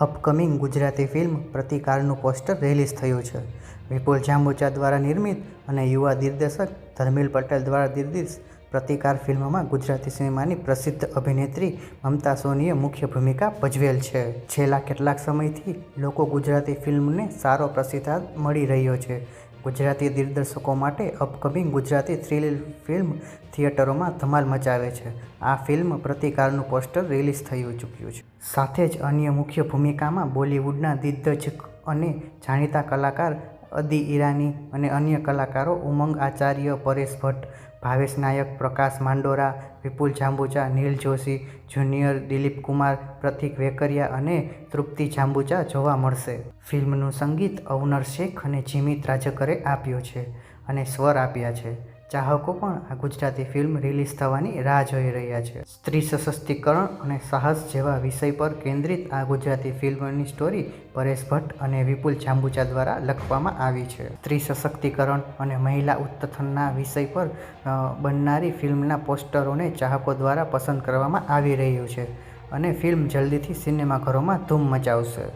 Upcoming Gujarati film પ્રતિકારનું poster release થયું છે. વિપુલ જાંબુચા દ્વારા નિર્મિત અને યુવા દિગ્દર્શક ધર્મિલ પટેલ દ્વારા દિગ્દર્શિત પ્રતિકાર ફિલ્મમાં ગુજરાતી સિનેમાની પ્રસિદ્ધ અભિનેત્રી મમતા સોનીએ મુખ્ય ભૂમિકા ભજવેલ છે. છેલ્લા કેટલાક સમયથી લોકો ગુજરાતી ફિલ્મને સારો પ્રતિસાદ મળી રહ્યો છે. ગુજરાતી દિગ્દર્શકો માટે અપકમિંગ ગુજરાતી થ્રિલ ફિલ્મ થિયેટરોમાં ધમાલ મચાવે છે. આ ફિલ્મ પ્રતિકારનું પોસ્ટર રિલીઝ થઈ ચૂક્યું છે. સાથે જ અન્ય મુખ્ય ભૂમિકામાં બોલિવૂડના દિગ્ગજ અને જાણીતા કલાકાર અદી ઈરાની અને અન્ય કલાકારો ઉમંગ આચાર્ય, પરેશ ભટ્ટ, ભાવેશ નાયક, પ્રકાશ માંડોરા, વિપુલ જાંબુચા, નીલ જોશી, જુનિયર દિલીપ કુમાર, પ્રતિક વેકરિયા અને તૃપ્તિ જાંબુચા જોવા મળશે. ફિલ્મનું સંગીત અવનર શેખ અને જીમિત રાજકરે આપ્યું છે અને સ્વર આપ્યા છે. ચાહકો પણ આ ગુજરાતી ફિલ્મ રિલીઝ થવાની રાહ જોઈ રહ્યા છે. સ્ત્રી સશક્તિકરણ અને સાહસ જેવા વિષય પર કેન્દ્રિત આ ગુજરાતી ફિલ્મની સ્ટોરી પરેશ ભટ્ટ અને વિપુલ જાંબુચા દ્વારા લખવામાં આવી છે. સ્ત્રી સશક્તિકરણ અને મહિલા ઉત્થાનના વિષય પર બનનારી ફિલ્મના પોસ્ટરોને ચાહકો દ્વારા પસંદ કરવામાં આવી રહ્યું છે અને ફિલ્મ જલ્દીથી સિનેમાઘરોમાં ધૂમ મચાવશે.